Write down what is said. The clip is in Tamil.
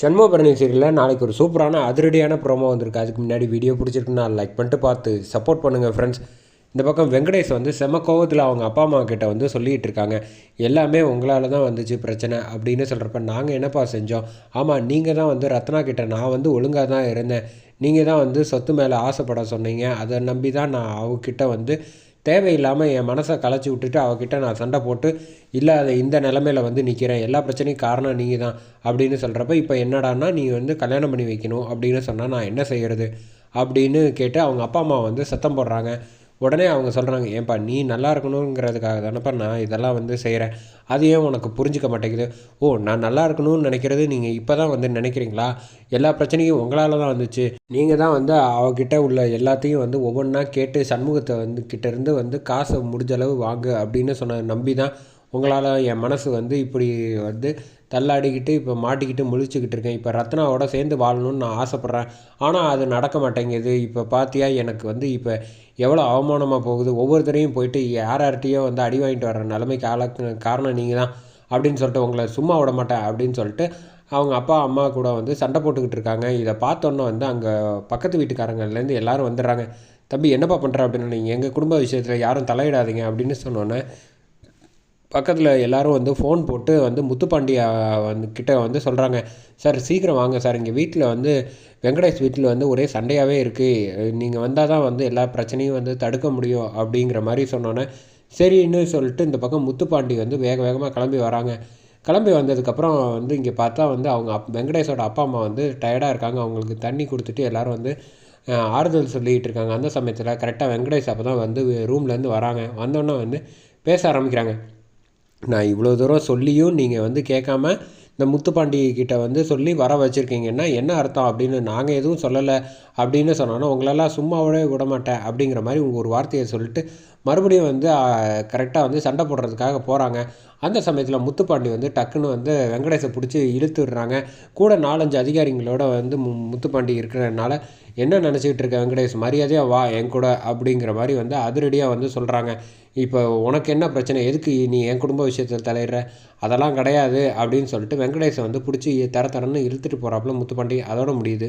சண்முகபரணி சீரியலில் நாளைக்கு ஒரு சூப்பரான அதிரடியான ப்ரோமோ வந்திருக்கு. அதுக்கு முன்னாடி வீடியோ பிடிச்சிருக்குன்னா லைக் பண்ணிட்டு பார்த்து சப்போர்ட் பண்ணுங்கள் ஃப்ரெண்ட்ஸ் இந்த பக்கம் வெங்கடேஷ் வந்து செம கோவத்தில் அவங்க அப்பா அம்மா கிட்ட வந்து சொல்லிகிட்டு இருக்காங்க. எல்லாமே உங்களால் தான் வந்துச்சு பிரச்சனை அப்படின்னு சொல்கிறப்ப நாங்கள் என்னப்பா செஞ்சோம்? ஆமாம் நீங்கள் தான் வந்து ரத்னா கிட்ட நான் வந்து ஒழுங்காக தான் இருந்தேன். நீங்கள் தான் வந்து சொத்து மேலே ஆசைப்பட சொன்னீங்க. அதை நம்பி தான் நான் அவகிட்ட வந்து தேவையில்லாமல் என் மனசை கலைச்சி விட்டுட்டு அவகிட்ட நான் சண்டை போட்டு இல்லை அதை இந்த நிலமையில வந்து நிற்கிறேன் எல்லா பிரச்சனையும் காரணம் நீங்கள் தான் அப்படின்னு சொல்கிறப்ப இப்போ என்னடான்னா நீ வந்து கல்யாணம் பண்ணி வைக்கணும் அப்படின்னு சொன்னால் நான் என்ன செய்கிறது அப்படின்னு கேட்டு அவங்க அப்பா அம்மா வந்து சத்தம் போடுறாங்க. உடனே அவங்க சொல்கிறாங்க ஏன்பா நீ நல்லா இருக்கணுங்கிறதுக்காக தானேப்பா நான் இதெல்லாம் வந்து செய்கிறேன் அது ஏன் உனக்கு புரிஞ்சிக்க மாட்டேங்குது? ஓ நான் நல்லா இருக்கணும்னு நினைக்கிறது நீங்கள் இப்போ தான் வந்து நினைக்கிறீங்களா? எல்லா பிரச்சனையும் உங்களால் தான் வந்துச்சு. நீங்கள் தான் வந்து அவகிட்ட உள்ள எல்லாத்தையும் வந்து ஒவ்வொன்றா கேட்டு சண்முகத்தை வந்து கிட்டேருந்து வந்து காசை முடிஞ்ச அளவு வாங்கு அப்படின்னு சொன்ன நம்பி தான் உங்களால் என் மனசு வந்து இப்படி வந்து தள்ளாடிக்கிட்டு இப்போ மாட்டிக்கிட்டு முழிச்சுக்கிட்டு இருக்கேன். இப்போ ரத்னாவோட சேர்ந்து வாழணும்னு நான் ஆசைப்பட்றேன். ஆனால் அது நடக்க மாட்டேங்குது. இப்போ பார்த்தியா எனக்கு வந்து இப்போ எவ்வளோ அவமானமாக போகுது. ஒவ்வொருத்தரையும் போயிட்டு யார் யார்கிட்டையோ வந்து அடி வாங்கிட்டு வர நிலைமைக்கு ஆள காரணம் நீங்கள் தான் அப்படின்னு சொல்லிட்டு உங்களை சும்மா விட மாட்டேன் அப்படின்னு சொல்லிட்டு அவங்க அப்பா அம்மா கூட வந்து சண்டை போட்டுக்கிட்டு இருக்காங்க. இதை பார்த்தோன்னே வந்து அங்கே பக்கத்து வீட்டுக்காரங்கள்லேருந்து எல்லோரும் வந்துடுறாங்க. தம்பி என்னப்பா பண்ணுற அப்படின்னு நீங்கள் எங்கள் குடும்ப விஷயத்தில் யாரும் தலையிடாதீங்க. அப்படின்னு சொன்னோன்னே பக்கத்தில் எல்லோரும் வந்து ஃபோன் போட்டு வந்து முத்துப்பாண்டியா வந்து கிட்டே வந்து சொல்கிறாங்க சார் சீக்கிரம் வாங்க சார். இங்கே வீட்டில் வந்து வெங்கடேஷ் வீட்டில் வந்து ஒரே சண்டையாகவே இருக்குது நீங்கள் வந்தால் தான் வந்து எல்லா பிரச்சனையும் வந்து தடுக்க முடியும் அப்படிங்கிற மாதிரி சொன்னோன்னே சரின்னு சொல்லிட்டு இந்த பக்கம் முத்துப்பாண்டி வந்து வேக வேகமாக கிளம்பி வராங்க. கிளம்பி வந்ததுக்கப்புறம் வந்து இங்கே பார்த்தா வந்து அவங்க அப் வெங்கடேஷோட அப்பா அம்மா வந்து டயர்டாக இருக்காங்க. அவங்களுக்கு தண்ணி கொடுத்துட்டு எல்லோரும் வந்து ஆறுதல் சொல்லிகிட்டு இருக்காங்க. அந்த சமயத்தில் கரெக்டாக வெங்கடேஷ் அப்போ தான் வந்து ரூம்லேருந்து வராங்க. வந்தோடனே வந்து பேச ஆரம்பிக்கிறாங்க. நான் இவ்வளோ தூரம் சொல்லியும் நீங்கள் வந்து கேட்காம இந்த முத்துப்பாண்டி கிட்ட வந்து சொல்லி வர வச்சுருக்கீங்கன்னா என்ன அர்த்தம் அப்படின்னு நாங்கள் எதுவும் சொல்லலை அப்படின்னு சொன்னோன்னா உங்களெல்லாம் சும்மாவே விட மாட்டேன் அப்படிங்கிற மாதிரி உங்கள் ஒரு வார்த்தையை சொல்லிட்டு மறுபடியும் வந்து கரெக்டாக வந்து சண்டை போடுறதுக்காக போகிறாங்க அந்த சமயத்தில் முத்துப்பாண்டி வந்து டக்குன்னு வந்து வெங்கடேஷை பிடிச்சி இழுத்து விடுறாங்க. கூட நாலஞ்சு அதிகாரிங்களோட வந்து மு முத்துப்பாண்டி இருக்கிறதுனால என்ன நினச்சிக்கிட்டு இருக்க வெங்கடேஷ்? மரியாதையாக வா என் கூட அப்படிங்கிற மாதிரி வந்து அதிரடியாக வந்து சொல்கிறாங்க இப்போ உனக்கு என்ன பிரச்சனை? எதுக்கு நீ என் குடும்ப விஷயத்தில் தலையிடுற? அதெல்லாம் கிடையாது அப்படின்னு சொல்லிட்டு வெங்கடேஷை வந்து பிடிச்சி தர தரன்னு இழுத்துட்டு போகிறாப்புல முத்துப்பாண்டி. அதோட முடியுது.